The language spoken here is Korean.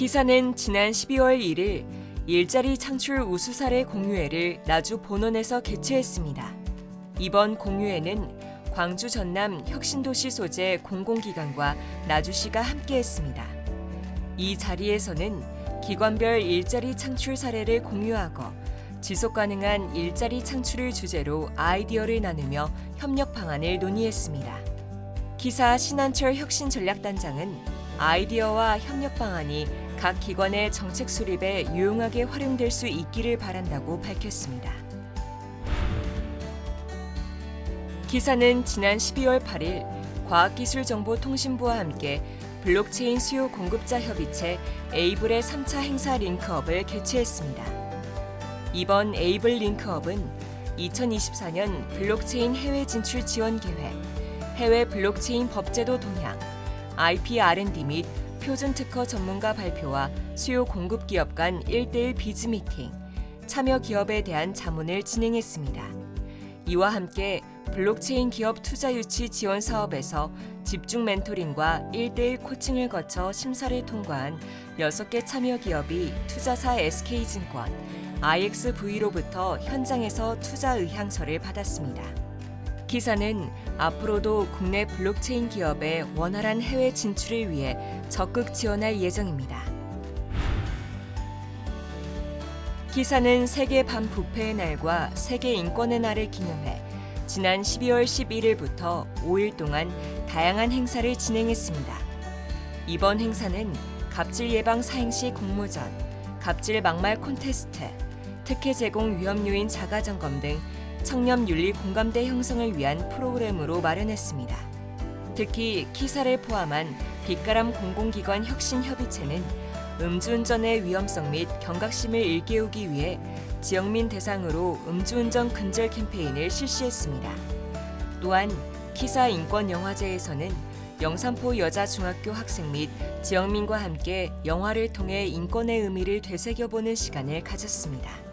기사는 지난 12월 1일 일자리 창출 우수 사례 공유회를 나주 본원에서 개최했습니다. 이번 공유회는 광주 전남 혁신도시 소재 공공기관과 나주시가 함께했습니다. 이 자리에서는 기관별 일자리 창출 사례를 공유하고 지속 가능한 일자리 창출을 주제로 아이디어를 나누며 협력 방안을 논의했습니다. 기사 신한철 혁신전략단장은 아이디어와 협력 방안이 각 기관의 정책 수립에 유용하게 활용될 수 있기를 바란다고 밝혔습니다. 기사는 지난 12월 8일 과학기술정보통신부와 함께 블록체인 수요 공급자 협의체 에이블의 3차 행사 링크업을 개최했습니다. 이번 에이블 링크업은 2024년 블록체인 해외 진출 지원 계획, 해외 블록체인 법제도 동향, IP R&D 및 표준 특허 전문가 발표와 수요 공급 기업 간 1대1 비즈 미팅, 참여 기업에 대한 자문을 진행했습니다. 이와 함께 블록체인 기업 투자 유치 지원 사업에서 집중 멘토링과 1대1 코칭을 거쳐 심사를 통과한 6개 참여 기업이 투자사 SK증권, IXV로부터 현장에서 투자 의향서를 받았습니다. 기사는 앞으로도 국내 블록체인 기업의 원활한 해외 진출을 위해 적극 지원할 예정입니다. 기사는 세계 반부패의 날과 세계 인권의 날을 기념해 지난 12월 11일부터 5일 동안 다양한 행사를 진행했습니다. 이번 행사는 갑질 예방 사행시 공모전, 갑질 막말 콘테스트, 특혜 제공 위험 요인 자가 점검 등 청렴 윤리 공감대 형성을 위한 프로그램으로 마련했습니다. 특히 키사를 포함한 빛가람 공공기관 혁신 협의체는 음주운전의 위험성 및 경각심을 일깨우기 위해 지역민 대상으로 음주운전 근절 캠페인을 실시했습니다. 또한 키사 인권 영화제에서는 영산포 여자중학교 학생 및 지역민과 함께 영화를 통해 인권의 의미를 되새겨보는 시간을 가졌습니다.